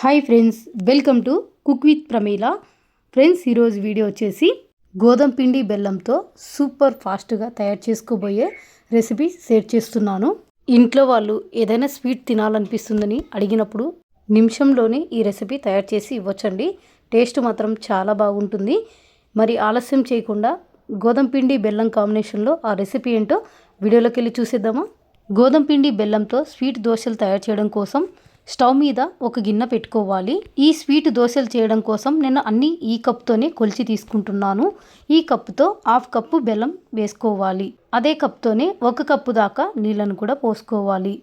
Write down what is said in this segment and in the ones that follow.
Hi friends welcome to cook with Pramila friends ఈరోజు video వచ్చేసి గోధుమ పిండి బెల్లంతో సూపర్ ఫాస్ట్గా తయారు చేసుకోబోయే రెసిపీ షేర్ చేస్తున్నాను. ఇంట్లో వాళ్ళు ఏదైనా స్వీట్ తినాలనిపిస్తుందని అడిగినప్పుడు నిమిషంలోనే ఈ రెసిపీ తయారు చేసి ఇవ్వచ్చండి. టేస్ట్ మాత్రం చాలా బాగుంటుంది. మరి ఆలస్యం చేయకుండా గోధుమ పిండి బెల్లం కాంబినేషన్లో ఆ రెసిపీ ఏంటో వీడియోలోకి వెళ్ళి చూసేద్దామా? గోధుమ పిండి బెల్లంతో స్వీట్ దోశలు తయారు చేయడం కోసం స్టవ్ మీద ఒక గిన్నె పెట్టుకోవాలి. ఈ స్వీట్ దోశలు చేయడం కోసం నేను అన్ని ఈ కప్తోనే కొలిచి తీసుకుంటున్నాను. ఈ కప్పుతో హాఫ్ కప్పు బెల్లం వేసుకోవాలి. అదే కప్తోనే ఒక కప్పు దాకా నీళ్ళను కూడా పోసుకోవాలి.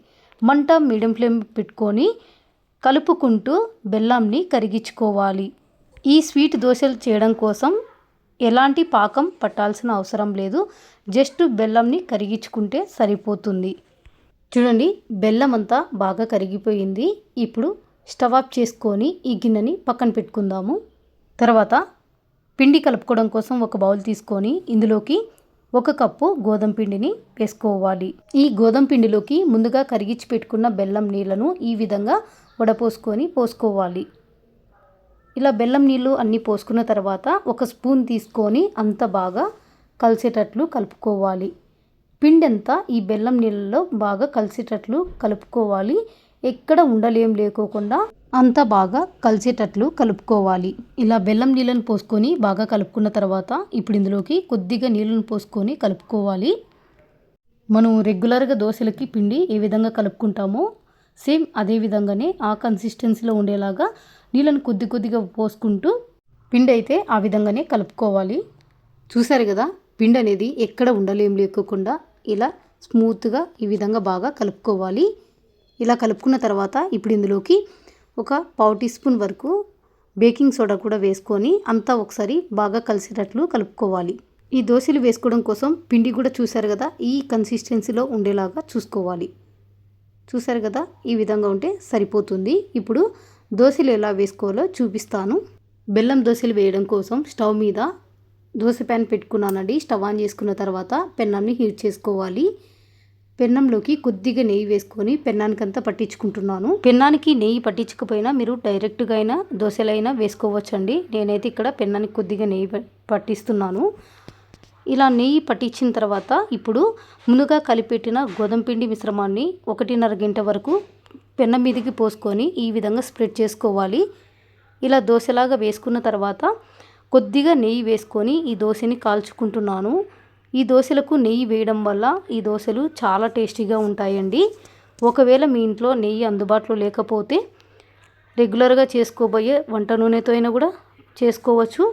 మంట మీడియం ఫ్లేమ్ పెట్టుకొని కలుపుకుంటూ బెల్లంని కరిగించుకోవాలి. ఈ స్వీట్ దోశలు చేయడం కోసం ఎలాంటి పాకం పట్టాల్సిన అవసరం లేదు. జస్ట్ బెల్లంని కరిగించుకుంటే సరిపోతుంది. చూడండి బెల్లం అంతా బాగా కరిగిపోయింది. ఇప్పుడు స్టవ్ ఆఫ్ చేసుకొని ఈ గిన్నెని పక్కన పెట్టుకుందాము. తర్వాత పిండి కలుపుకోవడం కోసం ఒక బౌల్ తీసుకొని ఇందులోకి ఒక కప్పు గోధుమ పిండిని వేసుకోవాలి. ఈ గోధుమ పిండిలోకి ముందుగా కరిగించి పెట్టుకున్న బెల్లం నీళ్ళను ఈ విధంగా వడపోసుకొని పోసుకోవాలి. ఇలా బెల్లం నీళ్ళు అన్నీ పోసుకున్న తర్వాత ఒక స్పూన్ తీసుకొని అంత బాగా కలిసేటట్లు కలుపుకోవాలి. పిండి ఈ బెల్లం నీళ్ళలో బాగా కలిసేటట్లు కలుపుకోవాలి. ఎక్కడ ఉండలేం లేకోకుండా అంత బాగా కలిసేటట్లు కలుపుకోవాలి. ఇలా బెల్లం నీళ్ళను పోసుకొని బాగా కలుపుకున్న తర్వాత ఇప్పుడు ఇందులోకి కొద్దిగా నీళ్ళను పోసుకొని కలుపుకోవాలి. మనం రెగ్యులర్గా దోశలకి పిండి ఏ విధంగా కలుపుకుంటామో సేమ్ అదే విధంగానే ఆ కన్సిస్టెన్సీలో ఉండేలాగా నీళ్ళను కొద్ది కొద్దిగా పోసుకుంటూ పిండి అయితే ఆ విధంగానే కలుపుకోవాలి. చూసారు కదా? పిండి అనేది ఎక్కడ ఉండలేం లేకోకుండా ఇలా స్మూత్గా ఈ విధంగా బాగా కలుపుకోవాలి. ఇలా కలుపుకున్న తర్వాత ఇప్పుడు ఇందులోకి ఒక పావు టీ స్పూన్ వరకు బేకింగ్ సోడా కూడా వేసుకొని అంతా ఒకసారి బాగా కలిసేటట్లు కలుపుకోవాలి. ఈ దోశలు వేసుకోవడం కోసం పిండి కూడా చూసారు కదా ఈ కన్సిస్టెన్సీలో ఉండేలాగా చూసుకోవాలి. చూసారు కదా ఈ విధంగా ఉంటే సరిపోతుంది. ఇప్పుడు దోశలు ఎలా వేసుకోవాలో చూపిస్తాను. బెల్లం దోశలు వేయడం కోసం స్టవ్ మీద దోశ ప్యాన్ పెట్టుకున్నానండి. స్టవ్ ఆన్ చేసుకున్న తర్వాత పెన్నాన్ని హీట్ చేసుకోవాలి. పెన్నంలోకి కొద్దిగా నెయ్యి వేసుకొని పెన్నానికంతా పట్టించుకుంటున్నాను. పెన్నానికి నెయ్యి పట్టించకపోయినా మీరు డైరెక్ట్గా అయినా దోశలైనా వేసుకోవచ్చండి. నేనైతే ఇక్కడ పెన్నానికి కొద్దిగా నెయ్యి పట్టిస్తున్నాను. ఇలా నెయ్యి పట్టించిన తర్వాత ఇప్పుడు ముందుగా కలిపెట్టిన గోధుమ పిండి మిశ్రమాన్ని ఒకటిన్నర గంట వరకు పెన్నం మీదకి పోసుకొని ఈ విధంగా స్ప్రెడ్ చేసుకోవాలి. ఇలా దోశలాగా వేసుకున్న తర్వాత కొద్దిగా నెయ్యి వేసుకొని ఈ దోశని కాల్చుకుంటున్నాను. ఈ దోశలకు నెయ్యి వేయడం వల్ల ఈ దోశలు చాలా టేస్టీగా ఉంటాయండి. ఒకవేళ మీ ఇంట్లో నెయ్యి అందుబాటులో లేకపోతే రెగ్యులర్గా చేసుకోబోయే వంట నూనెతో అయినా కూడా చేసుకోవచ్చు.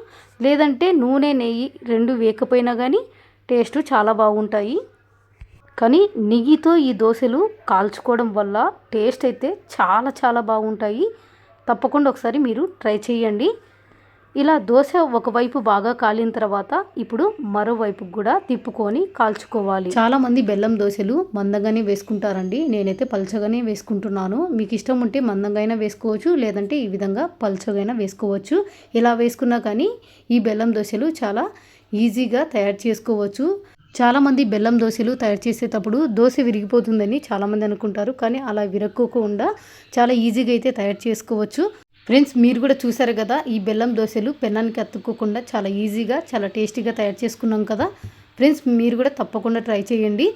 లేదంటే నూనె నెయ్యి రెండు వేయకపోయినా కానీ టేస్ట్ చాలా బాగుంటాయి. కానీ నెయ్యితో ఈ దోశలు కాల్చుకోవడం వల్ల టేస్ట్ అయితే చాలా చాలా బాగుంటాయి. తప్పకుండా ఒకసారి మీరు ట్రై చేయండి. ఇలా దోశ ఒకవైపు బాగా కాలిన తర్వాత ఇప్పుడు మరోవైపు కూడా తిప్పుకొని కాల్చుకోవాలి. చాలా మంది బెల్లం దోశలు మందంగానే వేసుకుంటారండి. నేనైతే పల్చగానే వేసుకుంటున్నాను. మీకు ఇష్టం ఉంటే మందంగా వేసుకోవచ్చు లేదంటే ఈ విధంగా పల్చగైనా వేసుకోవచ్చు. ఇలా వేసుకున్నా కానీ ఈ బెల్లం దోశలు చాలా ఈజీగా తయారు చేసుకోవచ్చు. చాలామంది బెల్లం దోశలు తయారు చేసేటప్పుడు దోశ విరిగిపోతుందని చాలామంది అనుకుంటారు. కానీ అలా విరక్కోకుండా చాలా ఈజీగా అయితే తయారు చేసుకోవచ్చు. ఫ్రెండ్స్ మీరు కూడా చూసారు కదా ఈ బెల్లం దోశలు పెన్నానికి అతుక్కోకుండా చాలా ఈజీగా చాలా టేస్టీగా తయారు చేసుకున్నాం కదా. ఫ్రెండ్స్ మీరు కూడా తప్పకుండా ట్రై చేయండి.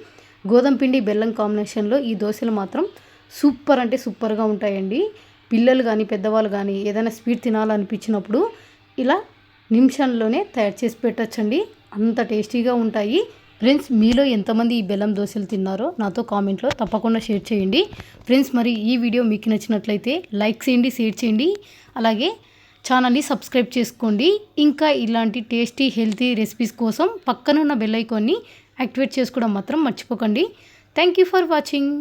గోధుమ పిండి బెల్లం కాంబినేషన్లో ఈ దోశలు మాత్రం సూపర్ అంటే సూపర్గా ఉంటాయండి. పిల్లలు కానీ పెద్దవాళ్ళు కానీ ఏదైనా స్వీట్ తినాలనిపించినప్పుడు ఇలా నిమిషంలోనే తయారు చేసి పెట్టచ్చండి. అంత టేస్టీగా ఉంటాయి. ఫ్రెండ్స్ మీలో ఎంతమంది ఈ బెల్లం దోశలు తిన్నారో నాతో కామెంట్లో తప్పకుండా షేర్ చేయండి. ఫ్రెండ్స్ మరి ఈ వీడియో మీకు నచ్చినట్లయితే లైక్ చేయండి షేర్ చేయండి. అలాగే ఛానల్ని సబ్స్క్రైబ్ చేసుకోండి. ఇంకా ఇలాంటి టేస్టీ హెల్తీ రెసిపీస్ కోసం పక్కనున్న బెల్ ఐకాన్ని యాక్టివేట్ చేసుకోవడం మాత్రం మర్చిపోకండి. Thank you for watching.